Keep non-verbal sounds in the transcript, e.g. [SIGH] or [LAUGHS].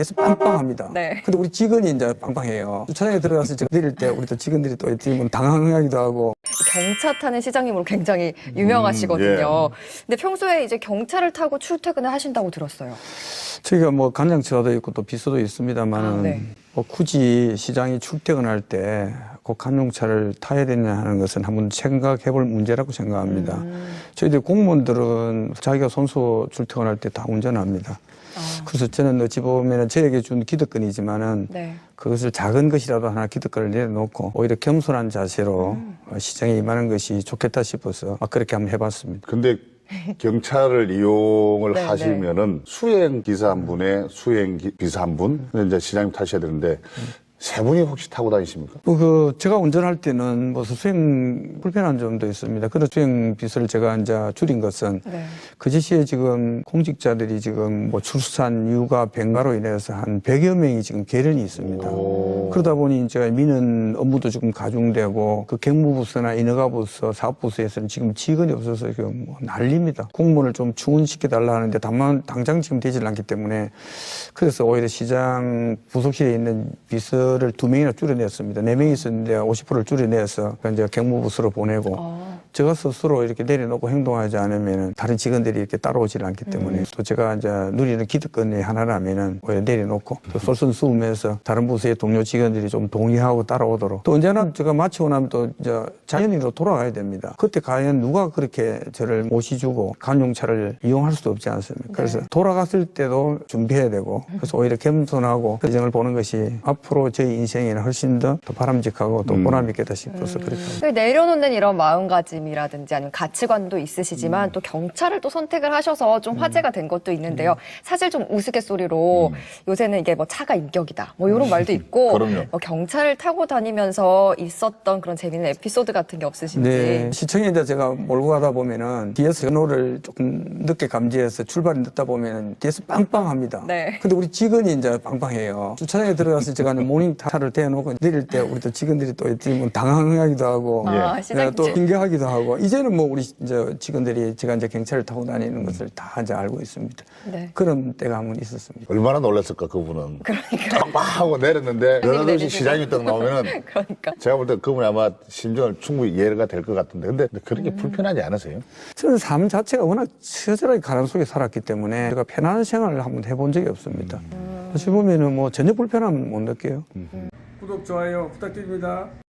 뒤에서 빵빵합니다. 네. 근데 우리 직원이 이제 빵빵해요. 주차장에 들어가서 제가 내릴 때 우리 또 직원들이 또 어떻게 당황하기도 하고 경차 타는 시장님으로 굉장히 유명하시거든요. 음, 근데 평소에 이제 경차를 타고 출퇴근을 하신다고 들었어요. 저희가 뭐 간장차도 있고 또 비서도 있습니다만은 아, 네. 뭐 굳이 시장에 출퇴근할 때 꼭 간용차를 타야 되냐 하는 것은 한번 생각해 볼 문제라고 생각합니다. 음. 저희들 공무원들은 자기가 손수 출퇴근할 때 다 운전합니다. 아, 그래서 저는 어찌 보면 저에게 준 기득권이지만은 네. 그것을 작은 것이라도 하나 기득권을 내려놓고 오히려 겸손한 자세로 음. 어, 시장에 임하는 것이 좋겠다 싶어서 막 그렇게 한번 해봤습니다. 근데 경찰을 [LAUGHS] 이용을 네, 하시면은 수행 기사 한 분에 수행 기- 비서 한 분, 이제 시장님 타셔야 되는데 세 분이 혹시 타고 다니십니까? 뭐 그 제가 운전할 때는 뭐 수행 불편한 점도 있습니다. 그런 수행 비서를 제가 이제 줄인 것은 네. 그 지시에 지금 공직자들이 지금 뭐 출산, 육아, 병가로 인해서 한 100여 명이 지금 계련이 있습니다. 그러다 보니 이제 민원 업무도 지금 가중되고 그 경무부서나 인허가부서, 사업부서에서는 지금 직원이 없어서 지금 뭐 난립니다. 공무원을 좀 충원시켜 달라 하는데 다만 당장 지금 되질 않기 때문에 그래서 오히려 시장 부속실에 있는 비서 를두 명이나 줄여냈습니다. 네 명이 있었는데 50%를 줄여내서 이제 경무부서로 보내고 어, 제가 스스로 이렇게 내려놓고 행동하지 않으면 다른 직원들이 이렇게 따라오질 않기 때문에 또 제가 이제 누리는 기득권의 하나라면은 오히려 내려놓고 또 솔선수범해서 다른 부서의 동료 직원들이 좀 동의하고 따라오도록 또 언제나 제가 마치고 나면 또 이제 자연인으로 돌아가야 됩니다. 그때 과연 누가 그렇게 저를 모시주고 간용차를 이용할 수도 없지 않습니까? 그래서 돌아갔을 때도 준비해야 되고 그래서 오히려 겸손하고 표정을 보는 것이 앞으로 저희 인생에는 훨씬 더, 더 바람직하고 또 보람 있겠다 싶어서 그렇게 합니다. 그 내려놓는 이런 마음가짐 이라든지 아니면 가치관도 있으시지만 음. 또 경차를 또 선택을 하셔서 좀 화제가 된 것도 있는데요. 사실 좀 우스갯소리로 요새는 이게 뭐 차가 인격이다. 뭐 이런 말도 있고 [LAUGHS] 그럼요. 뭐 경차를 타고 다니면서 있었던 그런 재미있는 에피소드 같은 게 없으신지. 네, 시청에 제가 몰고 가다 보면은 뒤에서 연호를 조금 늦게 감지해서 출발이 늦다 보면은 뒤에서 빵빵합니다. 네. 근데 우리 직원이 이제 빵빵해요. 주차장에 들어가서 제가 이제 모닝타를 대놓고 내릴 때 우리 또 직원들이 또 어찌 보면 당황하기도 하고 아, 예, 시장님. 또 신기하기도 하고 이제는 뭐 우리 이제 직원들이 제가 이제 경찰을 타고 다니는 것을 다 이제 알고 있습니다. 네. 그런 때가 한 번 있었습니다. 얼마나 놀랐을까 그분은. 그러니까. 빵빵 하고 내렸는데 연하없이 내리시고. 시장님이 딱 나오면은 [LAUGHS] 그러니까. 제가 볼 때 그분이 아마 심정을 충분히 이해가 될 것 같은데 근데 그런 음. 게 불편하지 않으세요? 저는 삶 자체가 워낙 처절하게 가난 속에 살았기 때문에 제가 편안한 생활을 한번 해본 적이 없습니다. 어찌 보면은 뭐 전혀 불편함은 못 느껴요. 구독, 좋아요 부탁드립니다.